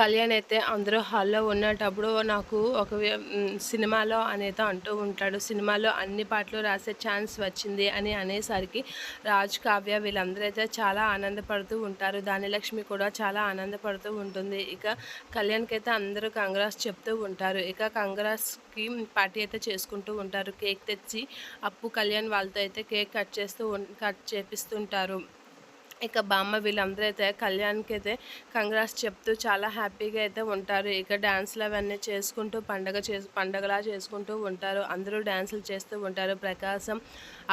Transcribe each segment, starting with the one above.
కళ్యాణ్ అయితే అందరూ హాల్లో ఉన్నటప్పుడు నాకు ఒక సినిమాలో అనేది అంటూ ఉంటాడు. సినిమాలో అన్ని పాటలు రాసే ఛాన్స్ వచ్చింది అని అనేసరికి రాజ్ కావ్య వీళ్ళందరూ అయితే చాలా ఆనందపడుతూ ఉంటారు. దానిలక్ష్మి కూడా చాలా ఆనందపడుతూ ఉంటుంది. ఇక కళ్యాణ్కి అయితే అందరూ కంగ్రాస్ చెప్తూ ఉంటారు. ఇక కంగ్రాస్కి పార్టీ అయితే చేసుకుంటూ ఉంటారు. కేక్ తెచ్చి అప్పు కళ్యాణ్ వాళ్ళతో అయితే కేక్ కట్ చేస్తూ కట్ చేపిస్తుంటారు. ఇక బామ్మ వీళ్ళందరూ అయితే కళ్యాణ్కి అయితే కంగ్రాస్ చెప్తూ చాలా హ్యాపీగా అయితే ఉంటారు. ఇక డ్యాన్స్లు అవన్నీ చేసుకుంటూ పండగ చేసు పండగలా చేసుకుంటూ ఉంటారు. అందరూ డ్యాన్సులు చేస్తూ ఉంటారు. ప్రకాశం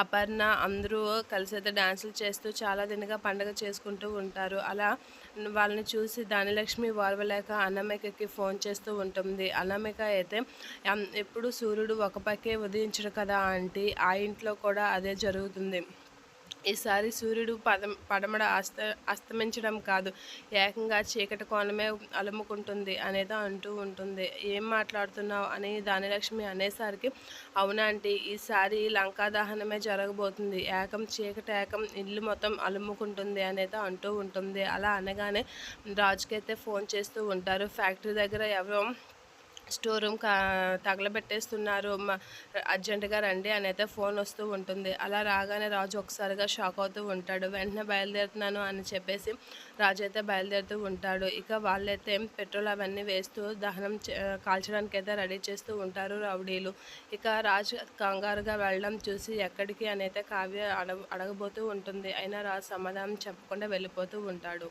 అపర్ణ అందరూ కలిసి అయితే డ్యాన్సులు చేస్తూ చాలా దినగా పండగ చేసుకుంటూ ఉంటారు. అలా వాళ్ళని చూసి దానిలక్ష్మి వారవలేక అన్నమికకి ఫోన్ చేస్తూ ఉంటుంది. అన్నమేక అయితే ఎప్పుడు సూర్యుడు ఒక పక్కే ఉదయించడు కదా ఆంటీ ఆ ఇంట్లో కూడా అదే జరుగుతుంది. ఈసారి సూర్యుడు పదం పడమడ అస్త అస్తమించడం కాదు. ఏకంగా చీకటి కోణమే అలుముకుంటుంది అనేది అంటూ ఉంటుంది. ఏం మాట్లాడుతున్నావు అని దానిలక్ష్మి అనేసరికి అవునాంటి ఈసారి లంకా దహనమే జరగబోతుంది. ఏకం చీకటి ఏకం ఇల్లు మొత్తం అలుముకుంటుంది అనేది అంటూ ఉంటుంది. అలా అనగానే రాజుకైతే ఫోన్ చేస్తూ ఉంటారు. ఫ్యాక్టరీ దగ్గర ఎవరో స్టోర్ రూమ్ కా తగలబెట్టేస్తున్నారు. అర్జెంటుగా రండి అని అయితే ఫోన్ వస్తూ ఉంటుంది. అలా రాగానే రాజు ఒకసారిగా షాక్ అవుతూ ఉంటాడు. వెంటనే బయలుదేరుతున్నాను అని చెప్పేసి రాజు అయితే బయలుదేరుతూ ఉంటాడు. ఇక వాళ్ళైతే పెట్రోల్ అవన్నీ వేస్తూ దహనం కాల్చడానికి అయితే రెడీ చేస్తూ ఉంటారు రౌడీలు. ఇక రాజు కంగారుగా వెళ్ళడం చూసి ఎక్కడికి అని అయితే కావ్య అడగ అడగబోతూ ఉంటుంది. అయినా రాజు సమాధానం చెప్పకుండా వెళ్ళిపోతూ ఉంటాడు.